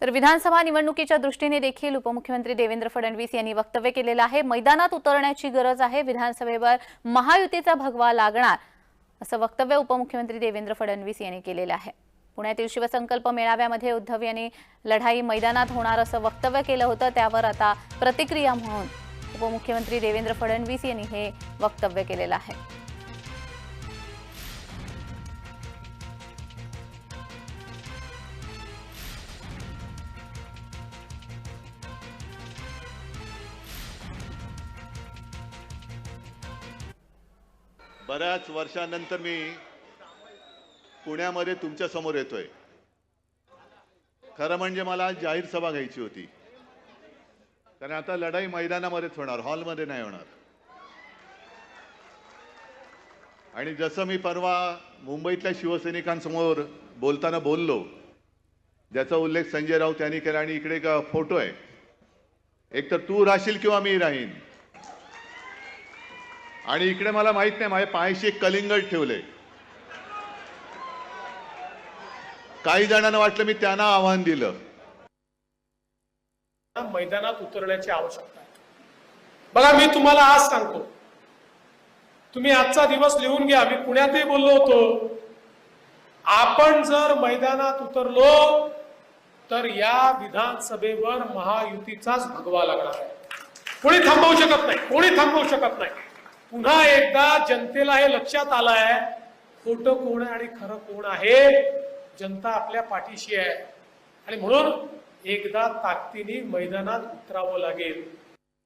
तर विधानसभा निवडणुकीच्या दृष्टीने देखील उपमुख्यमंत्री देवेंद्र फडणवीस यांनी वक्तव्य केलेलं आहे. मैदानात उतरण्याची गरज आहे. विधानसभेवर महायुतीचा भगवा लागणार असं वक्तव्य उपमुख्यमंत्री देवेंद्र फडणवीस यांनी केलेलं आहे. पुण्यातील शिवसंकल्प मेळाव्यामध्ये उद्धव यांनी लढाई मैदानात होणार असं वक्तव्य केलं होतं. त्यावर आता प्रतिक्रिया म्हणून उपमुख्यमंत्री देवेंद्र फडणवीस यांनी हे वक्तव्य केलेलं आहे. बऱ्याच वर्षानंतर मी पुण्यामध्ये तुमच्यासमोर येतोय. खरं म्हणजे मला आज जाहीर सभा घ्यायची होती. कारण आता लढाई मैदानामध्येच होणार हॉलमध्ये नाही होणार. आणि जसं मी परवा मुंबईतल्या शिवसैनिकांसमोर बोलताना बोललो ज्याचा उल्लेख संजय राऊत यांनी केला आणि इकडे एक फोटो आहे. एक तर तू राहशील किंवा मी राहीन. आणि इकडे मला माहीत नाही माझ्या पायाशी एक कलिंगड ठेवले काही जणांना वाटलं मी त्यांना आव्हान दिलं. मैदानात उतरण्याची आवश्यकता बघा मी तुम्हाला आज सांगतो. तुम्ही आजचा दिवस लिहून घ्या. मी पुण्यातही बोललो होतो. आपण जर मैदानात उतरलो तर या विधानसभेवर महायुतीचाच भगवा लागणार आहे. कोणी थांबवू शकत नाही कोणी थांबवू शकत नाही. पुन्हा एकदा जनतेला हे लक्षात आलं आहे खोटं कोण आहे आणि खरं कोण आहे? जनता आपल्या पाठीशी आहे. आणि म्हणून एकदा ताकदीने मैदानात उतरावं लागेल.